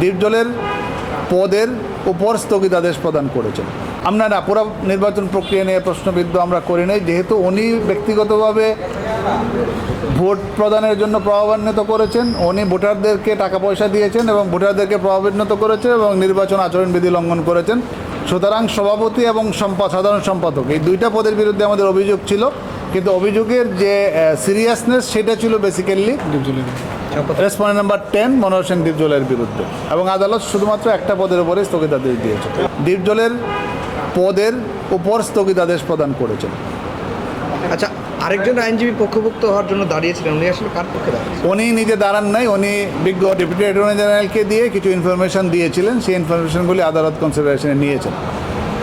ডিপজলের পদের উপর স্থগিতাদেশ প্রদান করেছেন। না পুরো নির্বাচন প্রক্রিয়া নিয়ে প্রশ্নবিদ্ধ আমরা করি নাই, যেহেতু উনি ব্যক্তিগতভাবে ভোট প্রদানের জন্য প্রভাবান্বিত করেছেন, উনি ভোটারদেরকে টাকা পয়সা দিয়েছেন এবং ভোটারদেরকে প্রভাবান্বিত করেছেন এবং নির্বাচন আচরণবিধি লঙ্ঘন করেছেন। সুতরাং সভাপতি এবং সম্পদ সাধারণ সম্পাদক, এই দুইটা পদের বিরুদ্ধে আমাদের অভিযোগ ছিল, কিন্তু অভিযোগের যে সিরিয়াসনেস সেটা ছিল basically response number ten Manohar Sen ডিপজলের বিরুদ্ধে। এবং আদালত শুধুমাত্র একটা পদের উপরে স্থগিতাদেশ দিয়েছে। ডিপজলের পদের উপর স্থগিতাদেশ প্রদান করেছেন আচ্ছা আরেকজন আইনজীবী পক্ষভুক্ত হওয়ার জন্য দাঁড়িয়েছিলেন উনি আসলে কার পক্ষে উনি নিজে দাঁড়ান নাই উনি বিজ্ঞ ডেপুটি অ্যাটর্নি জেনারেলকে দিয়ে কিছু ইনফরমেশন দিয়েছিলেন। সেই ইনফরমেশনগুলি আদালত কনসিডারেশনে নিয়েছেন।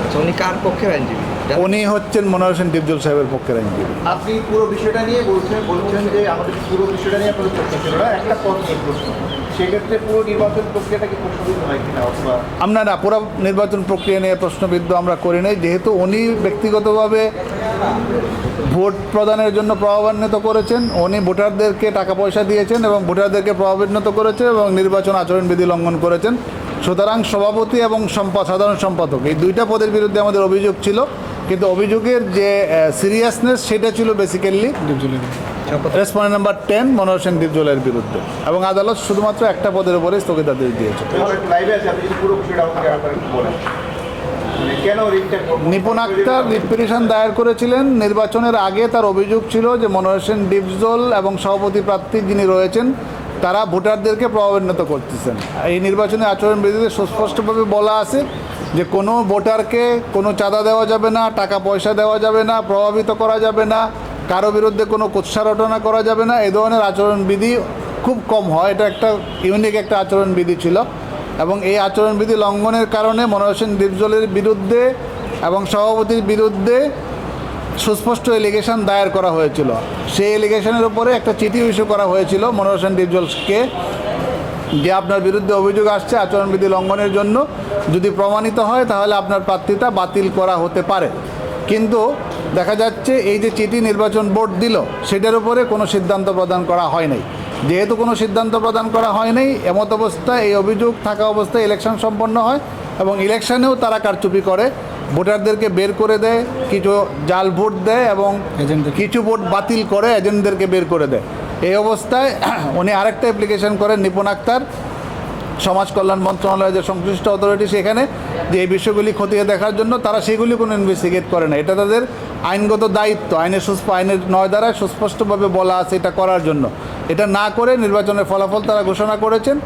আচ্ছা উনি কার পক্ষের আইনজীবী? উনি হচ্ছেন মনোহর সেন ডিপজল সাহেবের পক্ষের আইনজীবী। আপনি পুরো বিষয়টা নিয়ে বলছেন বলছেন যে আমাদের পুরো বিষয়টা নিয়ে আপনাদের প্রশ্ন ছিল না একটা পথ প্রশ্ন। সেক্ষেত্রে পুরো নির্বাচন প্রক্রিয়াটা কি প্রশ্নবিদ্ধ হয় কিনা অথবা আমরা না পুরো নির্বাচন প্রক্রিয়া নিয়ে প্রশ্নবিদ্ধ আমরা করি নাই যেহেতু উনি ব্যক্তিগতভাবে ভোট প্রদানের জন্য প্রভাবান্বিত করেছেন উনি ভোটারদেরকে টাকা পয়সা দিয়েছেন এবং ভোটারদেরকে প্রভাবান্বিত করেছেন এবং নির্বাচন আচরণবিধি লঙ্ঘন করেছেন। সুতরাং সভাপতি এবং সম্পাদ সাধারণ সম্পাদক এই দুইটা পদের বিরুদ্ধে আমাদের অভিযোগ ছিল। কিন্তু অভিযোগের যে সিরিয়াসনেস সেটা ছিল basically respond number ten Manohar Sen ডিপজলের বিরুদ্ধে। এবং আদালত শুধুমাত্র একটা পদের উপরে স্থগিতাদেশ দিয়েছে। নিপুণ আক্তার রিট দায়ের করেছিলেন। নির্বাচনের আগে তার অভিযোগ ছিল যে মনোহর সেন ডিপজল এবং সভাপতি প্রার্থী যিনি রয়েছেন, তারা ভোটারদেরকে প্রভাবান্বিত করতেছেন। এই নির্বাচনী আচরণ বিধিতে সুস্পষ্টভাবে বলা আছে যে কোনো ভোটারকে কোনো চাঁদা দেওয়া যাবে না, টাকা পয়সা দেওয়া যাবে না, প্রভাবিত করা যাবে না, কারও বিরুদ্ধে কোনো কুৎসারটনা করা যাবে না, এ ধরনের আচরণবিধি খুব কম হয়। এটা একটা ইউনিক একটা আচরণবিধি ছিল এবং এই আচরণবিধি লঙ্ঘনের কারণে মনোহর সেন ডিপজলের বিরুদ্ধে এবং সভাপতির বিরুদ্ধে সুস্পষ্ট এলিগেশন দায়ের করা হয়েছিল। সেই এলিগেশনের উপরে একটা চিঠি ইস্যু করা হয়েছিল মনোহর সেন ডিপজলকে। যে আপনার বিরুদ্ধে অভিযোগ আসছে আচরণবিধি লঙ্ঘনের জন্য যদি প্রমাণিত হয় তাহলে আপনার প্রার্থিতা বাতিল করা হতে পারে। কিন্তু দেখা যাচ্ছে এই যে চিঠি নির্বাচন বোর্ড দিল সেটার উপরে কোনো সিদ্ধান্ত প্রদান করা হয় নাই। যেহেতু কোনো সিদ্ধান্ত প্রদান করা হয় নাই এমত অবস্থায় এই অভিযোগ থাকা অবস্থায় ইলেকশন সম্পন্ন হয় এবং ইলেকশনেও তারা কারচুপি করে। ভোটারদেরকে বের করে দেয় কিছু জাল ভোট দেয় এবং কিছু ভোট বাতিল করে এজেন্টদেরকে বের করে দেয়। এই অবস্থায় উনি আরেকটা অ্যাপ্লিকেশন করেন নিপুণ আক্তার। সমাজ কল্যাণ মন্ত্রণালয়ের যে সংশ্লিষ্ট অথরিটি সেখানে যে এই বিষয়গুলি খতিয়ে দেখার জন্য তারা সেগুলি কোনো ইনভেস্টিগেট করে না। এটা তাদের আইনগত দায়িত্ব। আইনের সুস্প, আইনের নয় দ্বারা সুস্পষ্টভাবে বলা আছে এটা করার জন্য। এটা না করে নির্বাচনের ফলাফল তারা ঘোষণা করেছেন।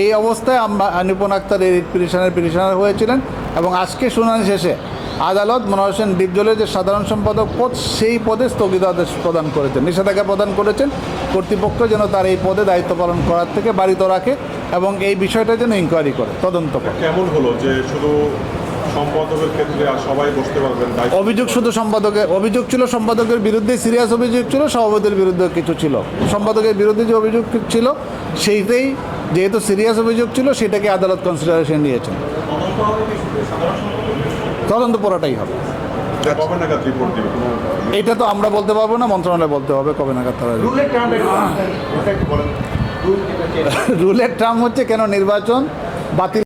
এই অবস্থায় আমরা নিপুণ আক্তার এই পিটিশনের পিটিশনার হয়েছিলেন এবং আজকে শুনানি শেষে আদালত মনোহর সেন ডিপজলের যে সাধারণ সম্পাদক পদ সেই পদে স্থগিতাদেশ প্রদান করেছেন। নিষেধাজ্ঞা প্রদান করেছেন। কর্তৃপক্ষ যেন তার এই পদে দায়িত্ব পালন করার থেকে বাড়িত রাখে এবং এই বিষয়টা যেন ইনকোয়ারি করে তদন্ত করে। কেমন হলো যে শুধু সম্পাদকের ক্ষেত্রে সবাই বসতে পারবেন? অভিযোগ শুধু সম্পাদকের অভিযোগ ছিল সম্পাদকের বিরুদ্ধে সিরিয়াস অভিযোগ ছিল সভাপতির বিরুদ্ধে কিছু ছিল। সম্পাদকের বিরুদ্ধে যে অভিযোগ ছিল সেইটাই যেহেতু সিরিয়াস অভিযোগ ছিল সেটাকে আদালত কনসিডারেশন নিয়েছেন তদন্ত পড়াটাই হবে। কবে নাগাদ রিপোর্ট দিবে? কোনো এটা তো আমরা বলতে পারব না মন্ত্রণালয় বলতে হবে কবে নাগাদ তারা রুলের টার্ম হচ্ছে কেন নির্বাচন বাতিল